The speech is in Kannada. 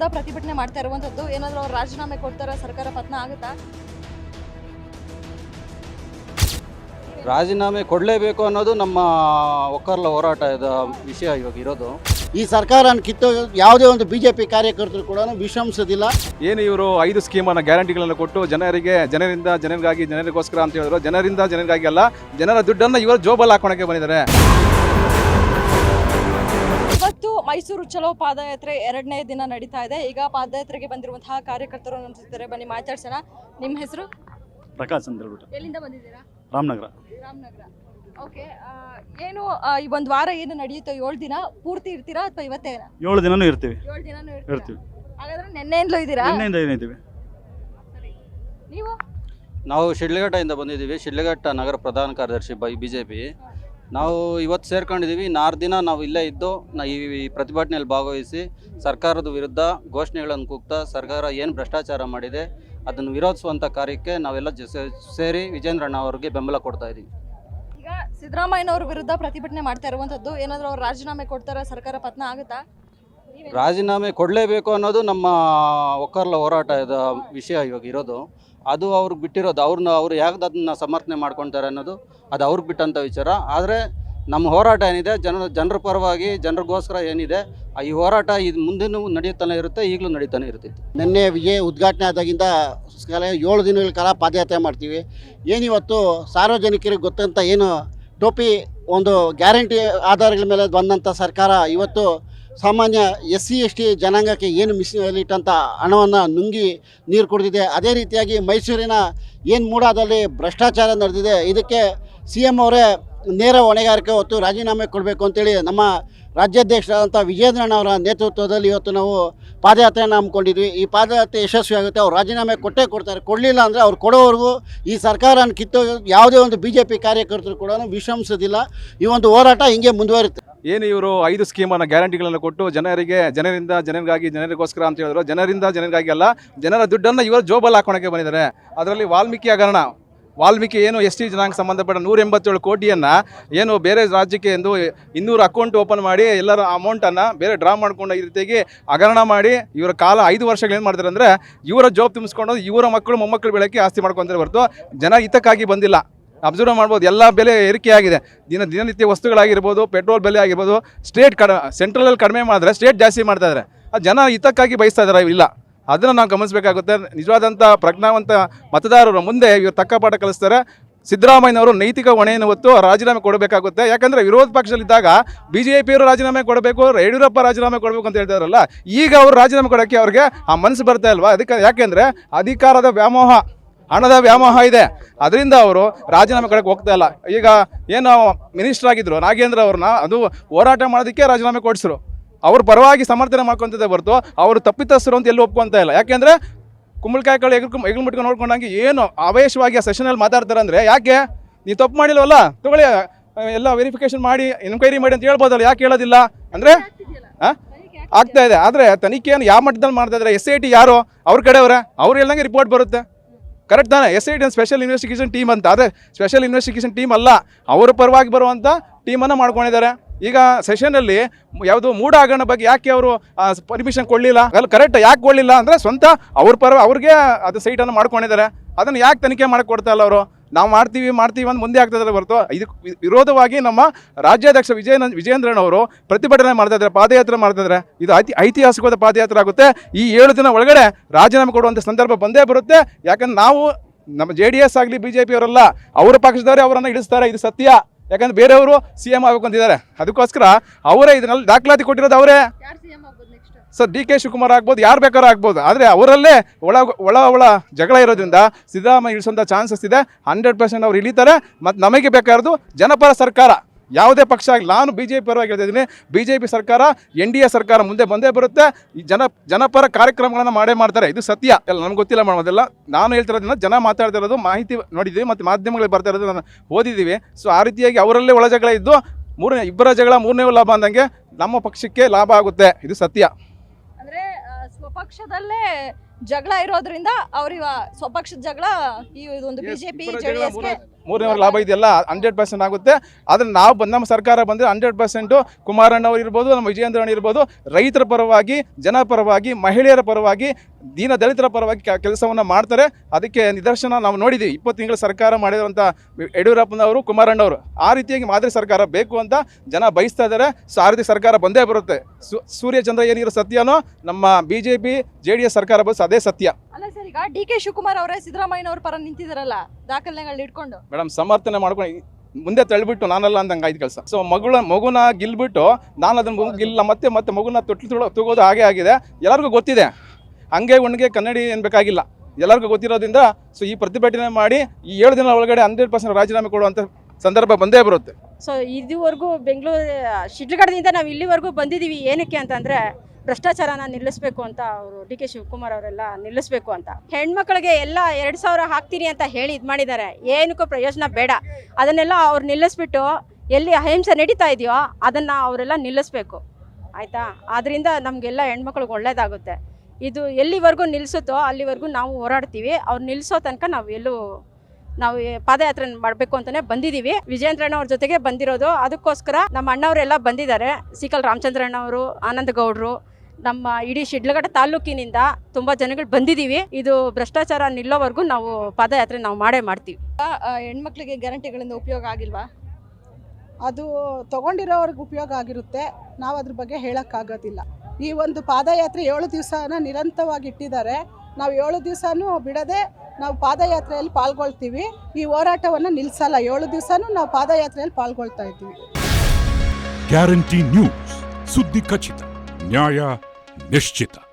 ವಿರುದ್ಧ ಪ್ರತಿಭಟನೆ ಮಾಡ್ತಾ ಇರುವಂತದ್ದು ಏನಾದ್ರೂ ಅವ್ರು ರಾಜೀನಾಮೆ ಕೊಡ್ತಾರ ಸರ್ಕಾರ ಪತನ ಆಗುತ್ತಾ? ರಾಜೀನಾಮೆ ಕೊಡಲೇಬೇಕು ಅನ್ನೋದು ನಮ್ಮ ಒಕ್ಕರ್ಲ ಹೋರಾಟದ ವಿಷಯ ಇವಾಗ ಇರೋದು. ಈ ಸರ್ಕಾರನ ಕಿತ್ತು ಯಾವುದೇ ಒಂದು ಬಿ ಜೆ ಪಿ ಕಾರ್ಯಕರ್ತರು ಕೂಡ ವಿಶ್ರಮಿಸೋದಿಲ್ಲ. ಏನು ಇವರು ಐದು ಸ್ಕೀಮನ್ನು ಗ್ಯಾರಂಟಿಗಳನ್ನು ಕೊಟ್ಟು ಜನರಿಗೆ ಜನರಿಂದ ಜನರಿಗಾಗಿ ಜನರಿಗೋಸ್ಕರ ಅಂತ ಹೇಳಿದ್ರು. ಜನರಿಂದ ಜನರಿಗಾಗಿ ಅಲ್ಲ ಜನರ ದುಡ್ಡನ್ನು ಇವರು ಜೋಬಲ್ಲಿ ಹಾಕೊಳಕ್ಕೆ ಬಂದಿದ್ದಾರೆ. ಮೈಸೂರು ಚಲೋ ಪಾದಯಾತ್ರೆ ಎರಡನೇ ದಿನ ನಡೀತಾ ಇದೆ. ಈಗ ಪಾದಯಾತ್ರೆಗೆ ಬಂದಿರುವಂತಹ ಕಾರ್ಯಕರ್ತರು ನಂತಿದ್ದಾರೆ ಬನ್ನಿ ಮಾತಾಡ್ಸೋಣ. ನಿಮ್ಮ ಹೆಸರು? ಪ್ರಕಾಶ್ ಅಂತ ಹೇಳ್ಬಿಟ್ಟು. ಎಲ್ಲಿಂದ ಬಂದಿದ್ದೀರಾ? ರಾಮನಗರ. ರಾಮನಗರ. ಓಕೆ ಏನು ಈ ಒಂದು ವಾರ ಏನು ನಡೆಯುತ್ತೋ ಏಳು ದಿನ ಪೂರ್ತಿ ಇರ್ತೀರಾ ಅಥವಾ ಇವತ್ತೇ? ಏಳು ದಿನನೂ ಇರ್ತೀವಿ. ಏಳು ದಿನನೂ ಇರ್ತೀವಿ. ಹಾಗಾದ್ರೆ ನಿನ್ನೆಯಿಂದಲೂ ಇದ್ದೀರಾ? ನಿನ್ನೆಯಿಂದ ಏನಿದ್ದೀವಿ ಸರಿ. ನೀವು? ನಾವು ಶಿಡ್ಲಘಟ್ಟದಿಂದ ಬಂದಿದ್ದೀವಿ. ಶಿಡ್ಲಘಟ್ಟ ನಗರ ಪ್ರಧಾನ ಕಾರ್ಯದರ್ಶಿ ಬೈ ಬಿ ಜೆ ಪಿ ನಾವು ಇವತ್ತು ಸೇರ್ಕೊಂಡಿದ್ದೀವಿ. ನಾರು ದಿನ ನಾವು ಇಲ್ಲೇ ಇದ್ದು ನಾ ಈ ಪ್ರತಿಭಟನೆಯಲ್ಲಿ ಭಾಗವಹಿಸಿ ಸರ್ಕಾರದ ವಿರುದ್ಧ ಘೋಷಣೆಗಳನ್ನು ಕೂಗ್ತಾ ಸರ್ಕಾರ ಏನು ಭ್ರಷ್ಟಾಚಾರ ಮಾಡಿದೆ ಅದನ್ನು ವಿರೋಧಿಸುವಂಥ ಕಾರ್ಯಕ್ಕೆ ನಾವೆಲ್ಲ ಜ ಸೇರಿ ವಿಜೇಂದ್ರಣ್ಣ ಅವರಿಗೆ ಬೆಂಬಲ ಕೊಡ್ತಾ ಇದ್ದೀವಿ. ಈಗ ಸಿದ್ದರಾಮಯ್ಯನವ್ರ ವಿರುದ್ಧ ಪ್ರತಿಭಟನೆ ಮಾಡ್ತಾ ಇರುವಂಥದ್ದು ಏನಾದರೂ ಅವ್ರು ರಾಜೀನಾಮೆ ಕೊಡ್ತಾರೆ? ಸರ್ಕಾರ ಪತನ ಆಗುತ್ತಾ? ರಾಜೀನಾಮೆ ಕೊಡಲೇಬೇಕು ಅನ್ನೋದು ನಮ್ಮ ಒಕ್ಕರ್ಲ ಹೋರಾಟದ ವಿಷಯ ಇವಾಗ ಇರೋದು. ಅದು ಅವ್ರಿಗೆ ಬಿಟ್ಟಿರೋದು. ಅವ್ರನ್ನ ಅವ್ರು ಯಾಕೆ ಅದನ್ನ ಸಮರ್ಥನೆ ಮಾಡ್ಕೊತಾರೆ ಅನ್ನೋದು ಅದು ಅವ್ರಿಗೆ ಬಿಟ್ಟಂಥ ವಿಚಾರ. ಆದರೆ ನಮ್ಮ ಹೋರಾಟ ಏನಿದೆ ಜನರ ಜನರ ಪರವಾಗಿ ಜನರಿಗೋಸ್ಕರ ಏನಿದೆ ಈ ಹೋರಾಟ ಇದು ಮುಂದೆನೂ ನಡೆಯುತ್ತಾನೆ ಇರುತ್ತೆ, ಈಗಲೂ ನಡೀತಾನೆ ಇರ್ತೈತಿ. ನಿನ್ನೆ ವಿಜಯ ಉದ್ಘಾಟನೆ ಆದಾಗಿಂದ ಏಳು ದಿನಗಳ ಕಾಲ ಪಾದಯಾತ್ರೆ ಮಾಡ್ತೀವಿ. ಏನಿವತ್ತು ಸಾರ್ವಜನಿಕರಿಗೆ ಗೊತ್ತಂತ ಏನು ಟೋಪಿ ಒಂದು ಗ್ಯಾರಂಟಿ ಆಧಾರಗಳ ಮೇಲೆ ಬಂದಂಥ ಸರ್ಕಾರ ಇವತ್ತು ಸಾಮಾನ್ಯ ಎಸ್ ಸಿ ಎಸ್ ಟಿ ಜನಾಂಗಕ್ಕೆ ಏನು ಮಿಸ್ಲಿಟ್ಟಂಥ ಹಣವನ್ನು ನುಂಗಿ ನೀರು ಕುಡಿದಿದೆ. ಅದೇ ರೀತಿಯಾಗಿ ಮೈಸೂರಿನ ಏನು ಮೂಡಾದಲ್ಲಿ ಭ್ರಷ್ಟಾಚಾರ ನಡೆದಿದೆ, ಇದಕ್ಕೆ ಸಿ ಎಂ ಅವರೇ ನೇರ ಹೊಣೆಗಾರಿಕೆ ಹೊತ್ತು ರಾಜೀನಾಮೆ ಕೊಡಬೇಕು ಅಂತೇಳಿ ನಮ್ಮ ರಾಜ್ಯಾಧ್ಯಕ್ಷರಾದಂಥ ವಿಜೇಂದ್ರಣ್ಣ ಅವರ ನೇತೃತ್ವದಲ್ಲಿ ಇವತ್ತು ನಾವು ಪಾದಯಾತ್ರೆಯನ್ನು ಹಮ್ಮಿಕೊಂಡಿದ್ವಿ. ಈ ಪಾದಯಾತ್ರೆ ಯಶಸ್ವಿ ಆಗುತ್ತೆ, ಅವ್ರು ರಾಜೀನಾಮೆ ಕೊಟ್ಟೇ ಕೊಡ್ತಾರೆ. ಕೊಡಲಿಲ್ಲ ಅಂದರೆ ಅವ್ರು ಕೊಡೋವರೆಗೂ ಈ ಸರ್ಕಾರನ ಕಿತ್ತು ಯಾವುದೇ ಒಂದು ಬಿ ಜೆ ಪಿ ಕಾರ್ಯಕರ್ತರು ಕೂಡ ವಿಶ್ರಮಿಸೋದಿಲ್ಲ. ಈ ಒಂದು ಹೋರಾಟ ಹಿಂಗೆ ಮುಂದುವರಿಯುತ್ತೆ. ಏನು ಇವರು ಐದು ಸ್ಕೀಮನ್ನು ಗ್ಯಾರಂಟಿಗಳನ್ನು ಕೊಟ್ಟು ಜನರಿಗೆ, ಜನರಿಂದ, ಜನರಿಗಾಗಿ, ಜನರಿಗೋಸ್ಕರ ಅಂತ ಹೇಳಿದ್ರು. ಜನರಿಂದ, ಜನರಿಗಾಗಿ ಅಲ್ಲ, ಜನರ ದುಡ್ಡನ್ನು ಇವರು ಜೋಬಲ್ಲಿ ಹಾಕೋಣಕ್ಕೆ ಬಂದಿದ್ದಾರೆ. ಅದರಲ್ಲಿ ವಾಲ್ಮೀಕಿ ಹಗರಣ ವಾಲ್ಮೀಕಿ ಏನು ಎಸ್ ಟಿ ಜನಾಂಗ ಸಂಬಂಧಪಟ್ಟ ನೂರ ಎಂಬತ್ತೇಳು ಕೋಟಿಯನ್ನು ಏನು ಬೇರೆ ರಾಜ್ಯಕ್ಕೆ ಎಂದು ಇನ್ನೂರು ಅಕೌಂಟ್ ಓಪನ್ ಮಾಡಿ ಎಲ್ಲರ ಅಮೌಂಟನ್ನು ಬೇರೆ ಡ್ರಾ ಮಾಡ್ಕೊಂಡು ಈ ರೀತಿಯಾಗಿ ಹಗರಣ ಮಾಡಿ ಇವರ ಕಾಲ ಐದು ವರ್ಷಗಳು ಏನು ಮಾಡ್ತಾರೆ ಅಂದರೆ ಇವರ ಜಾಬ್ ತುಂಬಿಸ್ಕೊಂಡು ಇವರ ಮಕ್ಕಳು ಮೊಮ್ಮಕ್ಕಳು ಬೆಳಕ್ಕೆ ಆಸ್ತಿ ಮಾಡ್ಕೊತಾರೆ ಹೊರತು ಜನ ಹಿತಕ್ಕಾಗಿ ಬಂದಿಲ್ಲ. ಅಬ್ಸರ್ವ್ ಮಾಡ್ಬೋದು, ಎಲ್ಲ ಬೆಲೆ ಏರಿಕೆಯಾಗಿದೆ. ದಿನ ದಿನನಿತ್ಯ ವಸ್ತುಗಳಾಗಿರ್ಬೋದು ಪೆಟ್ರೋಲ್ ಬೆಲೆ ಆಗಿರ್ಬೋದು ಸ್ಟೇಟ್ ಕಡ ಸೆಂಟ್ರಲಲ್ಲಿ ಕಡಿಮೆ ಮಾಡಿದ್ರೆ ಸ್ಟೇಟ್ ಜಾಸ್ತಿ ಮಾಡ್ತಾ ಇದ್ದಾರೆ ಆ ಜನ ಹಿತಕ್ಕಾಗಿ ಬಯಸ್ತಾ ಇದ್ದಾರೆ ಇಲ್ಲ. ಅದನ್ನು ನಾವು ಗಮನಿಸಬೇಕಾಗುತ್ತೆ. ನಿಜವಾದಂಥ ಪ್ರಜ್ಞಾವಂತ ಮತದಾರರ ಮುಂದೆ ಇವರು ತಕ್ಕ ಪಾಠ ಕಲಿಸ್ತಾರೆ. ಸಿದ್ದರಾಮಯ್ಯನವರು ನೈತಿಕ ಹೊಣೆಯನ್ನು ಹೊತ್ತು ರಾಜೀನಾಮೆ ಕೊಡಬೇಕಾಗುತ್ತೆ. ಯಾಕಂದರೆ ವಿರೋಧ ಪಕ್ಷದಲ್ಲಿದ್ದಾಗ ಬಿ ಜೆ ಪಿಯವರು ರಾಜೀನಾಮೆ ಕೊಡಬೇಕು, ಯಡಿಯೂರಪ್ಪ ರಾಜೀನಾಮೆ ಕೊಡಬೇಕು ಅಂತ ಹೇಳ್ತಾರಲ್ಲ ಈಗ ಅವರು ರಾಜೀನಾಮೆ ಕೊಡೋಕ್ಕೆ ಅವ್ರಿಗೆ ಆ ಮನಸ್ಸು ಬರ್ತಾ ಇಲ್ವಾ? ಅದಕ್ಕೆ ಯಾಕೆಂದರೆ ಅಧಿಕಾರದ ವ್ಯಾಮೋಹ, ಹಣದ ವ್ಯಾಮೋಹ ಇದೆ. ಅದರಿಂದ ಅವರು ರಾಜೀನಾಮೆ ಕೊಡಕ್ಕೆ ಹೋಗ್ತಾ ಇಲ್ಲ. ಈಗ ಏನು ಮಿನಿಸ್ಟರ್ ಆಗಿದ್ರು, ನಾಗೇಂದ್ರ ಅವ್ರನ್ನ, ಅದು ಹೋರಾಟ ಮಾಡೋದಕ್ಕೆ ರಾಜೀನಾಮೆ ಕೊಡಿಸಿರು ಅವ್ರ ಪರವಾಗಿ ಸಮರ್ಥನೆ ಮಾಡ್ಕೊಂತಿದ್ದೆ ಹೊರತು ಅವರು ತಪ್ಪಿತಸ್ಥರು ಅಂತ ಎಲ್ಲೂ ಒಪ್ಕೊಂತ ಇಲ್ಲ. ಯಾಕೆಂದ್ರೆ ಕುಂಬಳಕಾಯಿ ಕಳೆ ಎಗ್ರು ಎಗ್ಲು ಮುಟ್ಕೊಂಡು ನೋಡ್ಕೊಂಡಂಗೆ ಏನು ಆವೇಶವಾಗಿ ಆ ಸೆಷನಲ್ಲಿ ಮಾತಾಡ್ತಾರೆ ಅಂದರೆ ಯಾಕೆ? ನೀ ತಪ್ಪು ಮಾಡಿಲ್ವಲ್ಲ? ತಗೊಳ್ಳಿ ಎಲ್ಲ ವೆರಿಫಿಕೇಶನ್ ಮಾಡಿ ಎನ್ಕ್ವೈರಿ ಮಾಡಿ ಅಂತ ಹೇಳ್ಬೋದಲ್ಲ, ಯಾಕೆ ಹೇಳೋದಿಲ್ಲ? ಅಂದರೆ ಆಗ್ತಾ ಇದೆ. ಆದರೆ ತನಿಖೆಯನ್ನು ಯಾವ ಮಟ್ಟದಲ್ಲಿ ಮಾಡ್ತಾ ಇದ್ದಾರೆ? ಎಸ್ ಐ ಟಿ ಯಾರು? ಅವ್ರ ಕಡೆಯವರೇ? ಅವ್ರು ಹೇಳ್ದಂಗೆ ರಿಪೋರ್ಟ್ ಬರುತ್ತೆ. ಕರೆಕ್ಟ್ ತಾನೆ? S I T special investigation team ಅಂತ. ಅದೇ ಸ್ಪೆಷಲ್ ಇನ್ವೆಸ್ಟಿಗೇಷನ್ ಟೀಮ್ ಅಲ್ಲ. ಅವರ ಪರವಾಗಿ ಬರುವಂಥ ಟೀಮನ್ನು ಮಾಡ್ಕೊಂಡಿದ್ದಾರೆ. ಈಗ ಸೆಷನಲ್ಲಿ ಯಾವುದು ಮೂಡ ಬಗ್ಗೆ ಯಾಕೆ ಅವರು ಪರ್ಮಿಷನ್ ಕೊಡಲಿಲ್ಲ? ಅಲ್ಲಿ ಕರೆಕ್ಟ್ ಯಾಕೆ ಕೊಡಲಿಲ್ಲ ಅಂದರೆ ಸ್ವಂತ ಅವ್ರ ಪರ ಅವ್ರಿಗೆ ಅದು ಸೈಟನ್ನು ಮಾಡ್ಕೊಂಡಿದ್ದಾರೆ. ಅದನ್ನು ಯಾಕೆ ತನಿಖೆ ಮಾಡಿ ಕೊಡ್ತಾ ಇಲ್ಲ ಅವರು? ನಾವು ಮಾಡ್ತೀವಿ ಮಾಡ್ತೀವಿ ಅಂತ ಮುಂದೆ ಆಗ್ತದೆ ಹೊರತು. ಇದಕ್ಕೆ ವಿರೋಧವಾಗಿ ನಮ್ಮ ರಾಜ್ಯಾಧ್ಯಕ್ಷ ವಿಜಯ ವಿಜೇಂದ್ರನ್ ಅವರು ಪ್ರತಿಭಟನೆ ಮಾಡ್ತಾ ಪಾದಯಾತ್ರೆ ಮಾಡ್ತಾ ಇದ್ದಾರೆ. ಇದು ಐತಿ, ಐತಿಹಾಸಿಕವಾದ ಪಾದಯಾತ್ರೆ ಆಗುತ್ತೆ. ಈ ಏಳು ದಿನ ಒಳಗಡೆ ರಾಜೀನಾಮೆ ಕೊಡುವಂಥ ಸಂದರ್ಭ ಬಂದೇ ಬರುತ್ತೆ. ಯಾಕಂದ್ರೆ ನಾವು ನಮ್ಮ ಜೆ ಡಿ ಎಸ್ ಆಗಲಿ ಬಿ ಜೆ ಪಿ ಅವರಲ್ಲ, ಅವರ ಪಕ್ಷದವರೇ ಅವರನ್ನು ಇಳಿಸ್ತಾರೆ, ಇದು ಸತ್ಯ. ಯಾಕಂದ್ರೆ ಬೇರೆಯವರು ಸಿ ಎಂ ಆಗಬೇಕು ಅಂತಿದ್ದಾರೆ. ಅದಕ್ಕೋಸ್ಕರ ಅವರೇ ಇದನ್ನೆಲ್ಲ ದಾಖಲಾತಿ ಕೊಟ್ಟಿರೋದು ಅವರೇ. ಸರ್ ಡಿ ಕೆ ಶಿವಕುಮಾರ್ ಆಗ್ಬೋದು ಯಾರು ಬೇಕಾದ್ರೂ ಆಗ್ಬೋದು. ಆದರೆ ಅವರಲ್ಲೇ ಒಳ ಒಳ ಒಳ ಜಗಳ ಇರೋದ್ರಿಂದ ಸಿದ್ದರಾಮಯ್ಯ ಇಳಿಸೋಂಥ ಚಾನ್ಸಸ್ ಇದೆ. ಹಂಡ್ರೆಡ್ ಪರ್ಸೆಂಟ್ ಅವ್ರು ಇಳಿತಾರೆ. ಮತ್ತು ನಮಗೆ ಬೇಕಾಗಿರೋದು ಜನಪರ ಸರ್ಕಾರ. ಯಾವುದೇ ಪಕ್ಷ ಆಗಲಿ, ನಾನು ಬಿ ಜೆ ಪಿ ಪರವಾಗಿ ಹೇಳ್ತಿದ್ದೀನಿ ಬಿ ಜೆ ಪಿ ಸರ್ಕಾರ, ಎನ್ ಡಿ ಎ ಸರ್ಕಾರ ಮುಂದೆ ಬಂದೇ ಬರುತ್ತೆ. ಈ ಜನ, ಜನಪರ ಕಾರ್ಯಕ್ರಮಗಳನ್ನು ಮಾಡೇ ಮಾಡ್ತಾರೆ. ಇದು ಸತ್ಯ. ಎಲ್ಲ ನನಗೆ ಗೊತ್ತಿಲ್ಲ ಮಾಡೋದೆಲ್ಲ ನಾನು ಹೇಳ್ತಿರೋದ್ರಿಂದ ಜನ ಮಾತಾಡ್ತಾ ಇರೋದು, ಮಾಹಿತಿ ನೋಡಿದ್ದೀವಿ ಮತ್ತು ಮಾಧ್ಯಮಗಳಿಗೆ ಬರ್ತಾ ಇರೋದು ನಾನು ಓದಿದ್ದೀವಿ. ಸೊ ಆ ರೀತಿಯಾಗಿ ಅವರಲ್ಲೇ ಒಳ ಜಗಳ ಇದ್ದು, ಮೂರನೇ, ಇಬ್ಬರ ಜಗಳ ಮೂರನೇ ಲಾಭ ಅಂದಂಗೆ ನಮ್ಮ ಪಕ್ಷಕ್ಕೆ ಲಾಭ ಆಗುತ್ತೆ. ಇದು ಸತ್ಯ. ಅಂದರೆ ಸ್ವಪಕ್ಷದಲ್ಲೇ ಜಗಳ ಇರೋದ್ರಿಂದ ಅವ್ರ ಸ್ವಪಕ್ಷದ ಜಗಳ ಈ ಒಂದು ಬಿಜೆಪಿ ಜೆಡಿಎಸ್ಗೆ ಮೂರನೇ- ಲಾಭ ಇದೆಯಲ್ಲ ಹಂಡ್ರೆಡ್ ಪರ್ಸೆಂಟ್ ಆಗುತ್ತೆ. ಆದರೆ ನಾವು ಬಂದ ನಮ್ಮ ಸರ್ಕಾರ ಬಂದರೆ ಹಂಡ್ರೆಡ್ ಪರ್ಸೆಂಟು ಕುಮಾರಣ್ಣವ್ರು ಇರ್ಬೋದು ನಮ್ಮ ವಿಜಯೇಂದ್ರಣ್ಣ ಇರ್ಬೋದು ರೈತರ ಪರವಾಗಿ ಜನ ಪರವಾಗಿ ಮಹಿಳೆಯರ ಪರವಾಗಿ ದೀನ ದಲಿತರ ಪರವಾಗಿ ಕೆಲಸವನ್ನು ಮಾಡ್ತಾರೆ. ಅದಕ್ಕೆ ನಿದರ್ಶನ ನಾವು ನೋಡಿದ್ದೀವಿ ಇಪ್ಪತ್ತು ತಿಂಗಳ ಸರ್ಕಾರ ಮಾಡಿರುವಂಥ ಯಡಿಯೂರಪ್ಪನವರು ಕುಮಾರಣ್ಣವರು ಆ ರೀತಿಯಾಗಿ ಮಾದರಿ ಸರ್ಕಾರ ಬೇಕು ಅಂತ ಜನ ಬಯಸ್ತಾ ಇದ್ದಾರೆ ಸೊ ಆ ರೀತಿ ಸರ್ಕಾರ ಬಂದೇ ಬರುತ್ತೆ. ಸೂರ್ಯಚಂದ್ರ ಏನಿರೋ ಸತ್ಯನೋ ನಮ್ಮ B J P J D S ಸರ್ಕಾರ ಬಸ್ ಅದೇ ಸತ್ಯ. ಅಲ್ಲ ಸರ್ ಈಗ ಡಿ ಕೆ ಶಿವಕುಮಾರ್ ಅವರೇ ಸಿದ್ದರಾಮಯ್ಯನವ್ರ ಪರ ನಿಂತಿದಾರಲ್ಲ ದಾಖಲೆಗಳನ್ನ ಇಟ್ಕೊಂಡು? ಮೇಡಮ್ ಸಮರ್ಥನೆ ಮಾಡ್ಕೊಂಡು ಮುಂದೆ ತಳ್ಳಿಬಿಟ್ಟು ನಾನಲ್ಲ ಅಂದಂಗೆ ಆಯ್ತು ಕೆಲಸ. ಸೊ ಮಗಳ ಮಗುನ ಗಿಲ್ಬಿಟ್ಟು ನಾನು ಅದನ್ನ ಮಗು ಗಿಲ್ಲ ಮತ್ತೆ ಮತ್ತೆ ಮಗುನ ತೊಟ್ಲು ತುಳೋ ತಗೋದು ಹಾಗೆ ಆಗಿದೆ. ಎಲ್ಲರಿಗೂ ಗೊತ್ತಿದೆ. ಹಂಗೆ ಉಣ್ಗೆ ಕನ್ನಡಿ ಏನ್ಬೇಕಾಗಿಲ್ಲ ಎಲ್ಲರಿಗೂ ಗೊತ್ತಿರೋದ್ರಿಂದ ಸೊ ಈ ಪ್ರತಿಭಟನೆ ಮಾಡಿ ಈ ಏಳು ದಿನ ಒಳಗಡೆ ಹಂಡ್ರೆಡ್ ಪರ್ಸೆಂಟ್ ರಾಜೀನಾಮೆ ಕೊಡುವಂಥ ಸಂದರ್ಭ ಬಂದೇ ಬರುತ್ತೆ. ಸೊ ಇದುವರೆಗೂ ಬೆಂಗಳೂರು ಶಿಡ್ಲಗಡದಿಂದ ನಾವು ಇಲ್ಲಿವರೆಗೂ ಬಂದಿದ್ದೀವಿ ಏನಕ್ಕೆ ಅಂತಂದರೆ ಭ್ರಷ್ಟಾಚಾರನ ನಿಲ್ಲಿಸಬೇಕು ಅಂತ ಅವರು ಡಿ ಕೆ ಶಿವಕುಮಾರ್ ಅವರೆಲ್ಲ ನಿಲ್ಲಿಸಬೇಕು ಅಂತ. ಹೆಣ್ಮಕ್ಳಿಗೆ ಎಲ್ಲ ಎರಡು ಸಾವಿರ ಹಾಕ್ತೀನಿ ಅಂತ ಹೇಳಿ ಇದು ಮಾಡಿದ್ದಾರೆ ಏನಕ್ಕೂ ಪ್ರಯೋಜನ ಬೇಡ. ಅದನ್ನೆಲ್ಲ ಅವ್ರು ನಿಲ್ಲಿಸ್ಬಿಟ್ಟು ಎಲ್ಲಿ ಅಹಿಂಸೆ ನಡೀತಾ ಇದೆಯೋ ಅದನ್ನು ಅವರೆಲ್ಲ ನಿಲ್ಲಿಸ್ಬೇಕು. ಆಯಿತಾ? ಆದ್ದರಿಂದ ನಮಗೆಲ್ಲ ಹೆಣ್ಮಕ್ಳಿಗೆ ಒಳ್ಳೇದಾಗುತ್ತೆ. ಇದು ಎಲ್ಲಿವರೆಗೂ ನಿಲ್ಲಿಸುತ್ತೋ ಅಲ್ಲಿವರೆಗೂ ನಾವು ಹೋರಾಡ್ತೀವಿ. ಅವ್ರು ನಿಲ್ಲಿಸೋ ತನಕ ನಾವು ಎಲ್ಲೂ ನಾವು ಪಾದಯಾತ್ರೆ ಮಾಡಬೇಕು ಅಂತಲೇ ಬಂದಿದ್ದೀವಿ ವಿಜಯೇಂದ್ರಣ್ಣ ಅವ್ರ ಜೊತೆಗೆ ಬಂದಿರೋದು. ಅದಕ್ಕೋಸ್ಕರ ನಮ್ಮ ಅಣ್ಣವರೆಲ್ಲ ಬಂದಿದ್ದಾರೆ. ಸಿಕಲ್ ರಾಮಚಂದ್ರಣ್ಣವರು ಆನಂದ ಗೌಡ್ರು ನಮ್ಮ ಇಡೀ ಶಿಡ್ಲಘಟ್ಟ ತಾಲೂಕಿನಿಂದ ತುಂಬ ಜನಗಳು ಬಂದಿದ್ದೀವಿ. ಇದು ಭ್ರಷ್ಟಾಚಾರ ನಿಲ್ಲೋವರೆಗೂ ನಾವು ಪಾದಯಾತ್ರೆ ನಾವು ಮಾಡೇ ಮಾಡ್ತೀವಿ. ಹೆಣ್ಮಕ್ಳಿಗೆ ಗ್ಯಾರಂಟಿಗಳಿಂದ ಉಪಯೋಗ ಆಗಿಲ್ವಾ? ಅದು ತಗೊಂಡಿರೋರ್ಗೆ ಉಪಯೋಗ ಆಗಿರುತ್ತೆ. ನಾವು ಅದ್ರ ಬಗ್ಗೆ ಹೇಳೋಕ್ಕಾಗೋದಿಲ್ಲ. ಈ ಒಂದು ಪಾದಯಾತ್ರೆ ಏಳು ದಿವಸನ ನಿರಂತರವಾಗಿ ಇಟ್ಟಿದ್ದಾರೆ. ನಾವು ಏಳು ದಿವಸನೂ ಬಿಡದೆ ನಾವು ಪಾದಯಾತ್ರೆಯಲ್ಲಿ ಪಾಲ್ಗೊಳ್ತೀವಿ. ಈ ಹೋರಾಟವನ್ನು ನಿಲ್ಲಿಸಲ್ಲ ಏಳು ದಿವಸನೂ ನಾವು ಪಾದಯಾತ್ರೆಯಲ್ಲಿ ಪಾಲ್ಗೊಳ್ತಾ ಇದ್ದೀವಿ. Guarantee news. ಸುದ್ದಿ ಖಚಿತ. ನ್ಯಾಯ Neštita.